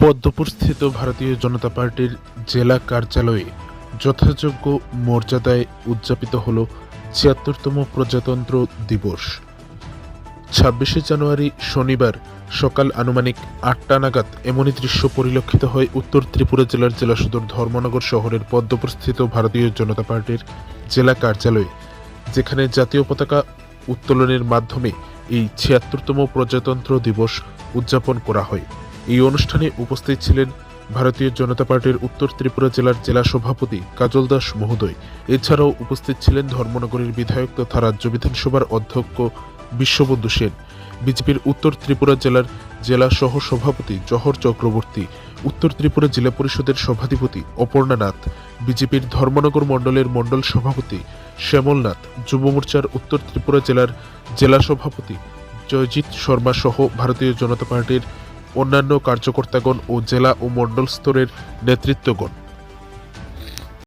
পদ্মপুরস্থিত ভারতীয় জনতা পার্টির জেলা কার্যালয়ে যথাযোগ্য মর্যাদায় উদযাপিত হল ছিয়াত্তরতম প্রজাতন্ত্র দিবস। ছাব্বিশে জানুয়ারি শনিবার সকাল আনুমানিক আটটা নাগাদ এমনই দৃশ্য পরিলক্ষিত হয় উত্তর ত্রিপুরা জেলার জেলা সদর ধর্মনগর শহরের পদ্মপুরস্থিত ভারতীয় জনতা পার্টির জেলা কার্যালয়ে, যেখানে জাতীয় পতাকা উত্তোলনের মাধ্যমে এই ছিয়াত্তরতম প্রজাতন্ত্র দিবস উদযাপন করা হয়। এই অনুষ্ঠানে উপস্থিত ছিলেন ভারতীয় জনতা পার্টির উত্তর ত্রিপুরা জেলার জেলা সভাপতি কাজল দাস মহোদয়। এছাড়াও উপস্থিত ছিলেন ধর্মনগরের বিধায়ক তথা রাজ্য বিধানসভার অধ্যক্ষ বিশ্ববন্ধু সেন, বিজেপির উত্তর ত্রিপুরা জেলার জেলা সহ সভাপতি জহর চক্রবর্তী, উত্তর ত্রিপুরা জেলা পরিষদের সভাধিপতি অপর্ণা নাথ, বিজেপির ধর্মনগর মণ্ডলের মণ্ডল সভাপতি শ্যামল নাথ, যুব মোর্চার উত্তর ত্রিপুরা জেলার জেলা সভাপতি জয়জিৎ শর্মা সহ ভারতীয় জনতা পার্টির অন্যান্য কার্যকর্তাগণ ও জেলা ও মণ্ডল স্তরের নেতৃত্বগণ।